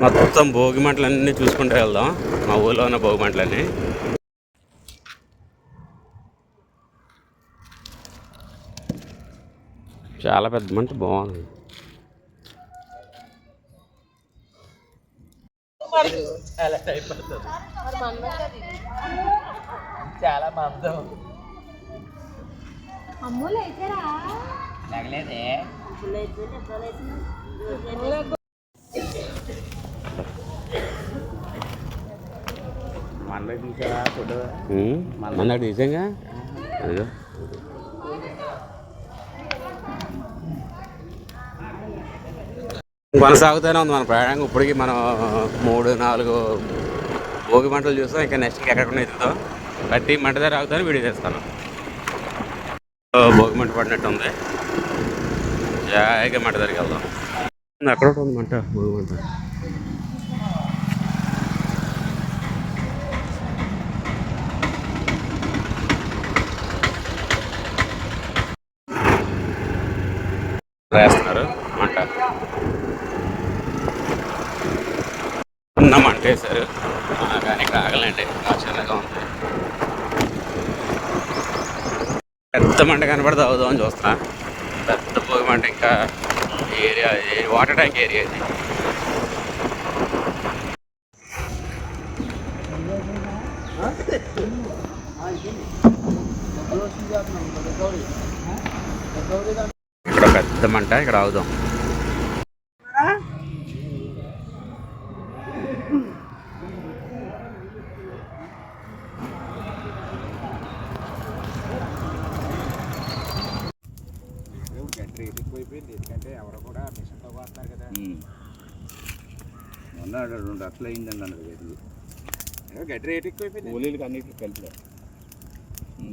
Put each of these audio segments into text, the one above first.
మొత్తం భోగి మంటలన్నీ చూసుకుంటూ వెళ్దాం. మా ఊళ్ళో ఉన్న భోగి మంటలన్నీ చాలా పెద్ద మంట బాగుంది. చాలా మందం. అమ్ములు అయితేరా తగలేదే మనలో తీసావా ఫోటో మన నిజంగా? అదిగో. కొనసాగుతూనే ఉంది మన ప్రయాణం. ఇప్పటికి మనం మూడు నాలుగు భోగి మంటలు చూస్తాం. ఇంకా నెక్స్ట్ ఎక్కడికన్నా ఎదుగుతాం ప్రతి మంట దగ్గర ఆగుతాను వీడియో చేస్తాను భోగి మంట పడినట్టు ఉంది జాయిగా మంట దగ్గరికి వెళ్దాం. అక్కడ ఉంది మంట భోగి మంట. వేస్తున్నారు. అంట ఉన్నామంటే సార్. కానీ ఇక్కడ ఆగలండి ఉంది. పెద్ద మంట కనపడితే అని చూస్తున్నా. పెద్ద భోగి మంట ఇంకా ఏరియా వాటర్ ట్యాంక్ ఏరియా ఇది. ఇక్కడ పెద్ద మంట ఇక్కడ ఆగుదాం. మొన్న రెండు అట్లా అయిందండి అన్నది గడ్డి. ఏదో గడ్డి రేట్ ఎక్కువైపోయింది కూలీలకి అన్నిటికి కలిపి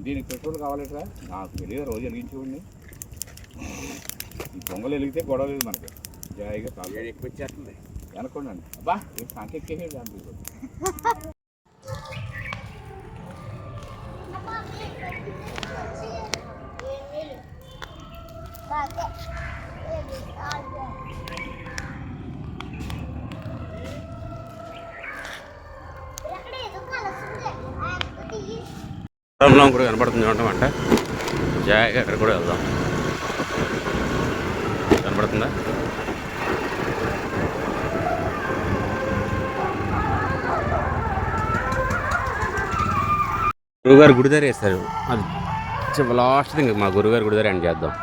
దీనికి పెట్రోల్ కావాలట్రా? నాకు తెలియదు రోజు వెలిగించేవాడిని ఈ పొంగలు వెలిగితే గొడవ లేదు మనకి. జాయిగా కాదు వేడి ఎక్కువ వచ్చేస్తుంది. వెనకొండండి అబ్బా ఏం దాంట్లో పొలంలో కూడా కనపడుతుంది చూడటం అంట? జాయిగా అక్కడ కూడా వెళ్దాం. కనపడుతుందా? గురుగారు గుడి దారి వేస్తారు. అది లాస్ట్ థింగ్ మా గురుగారు గుడి దగ్గర ఎండ్ చేద్దాం.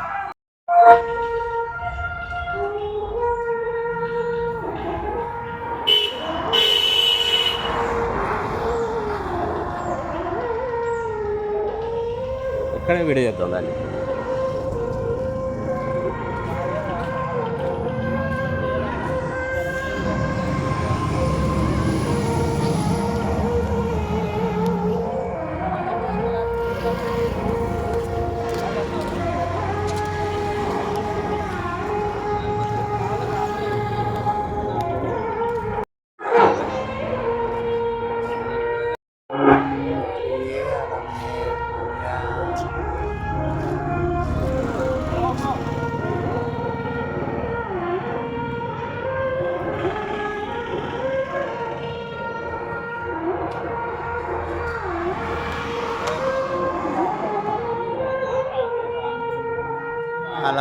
ఇక్కడే వీడియో చేద్దాం దాన్ని.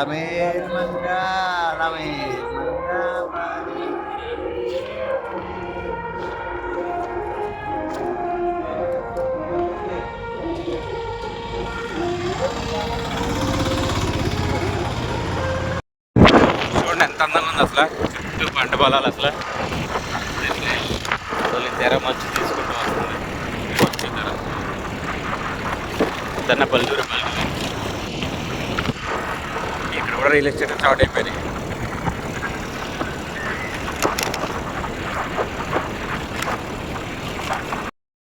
అలమేల్ మంగా అలమేల్ మంగా చూడండి ఎంత అందంగా ఉంది అసలు. చుట్టూ పంట పొలాలు అసలు. అసలు తెర మంచి తీసుకుంటూ వస్తుంది. వచ్చే తెర చిన్న పల్లెటూరు పల్లెటూరు. కూడా రియల్ ఎస్టేట్ స్టార్ట్ అయిపోయింది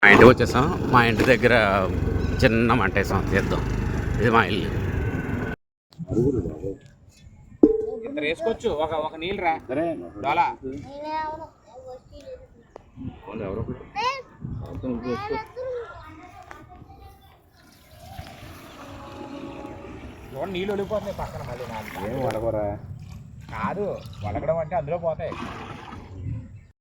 మా ఇంటికి వచ్చేసాం. మా ఇంటి దగ్గర చిన్న మంట వేసాం. తీద్దాం. ఇది మా ఇల్లు. ఇద్దరు వేసుకోవచ్చు. ఒక ఒక నీళ్ళు రా సరే డోలా ఎవరో చూడండి నీళ్ళు వెళ్ళిపోతున్నాయి పక్కన మళ్ళీ నాలుగు. ఏం వడవరా కాదు వలకడం అంటే అందులో పోతాయి.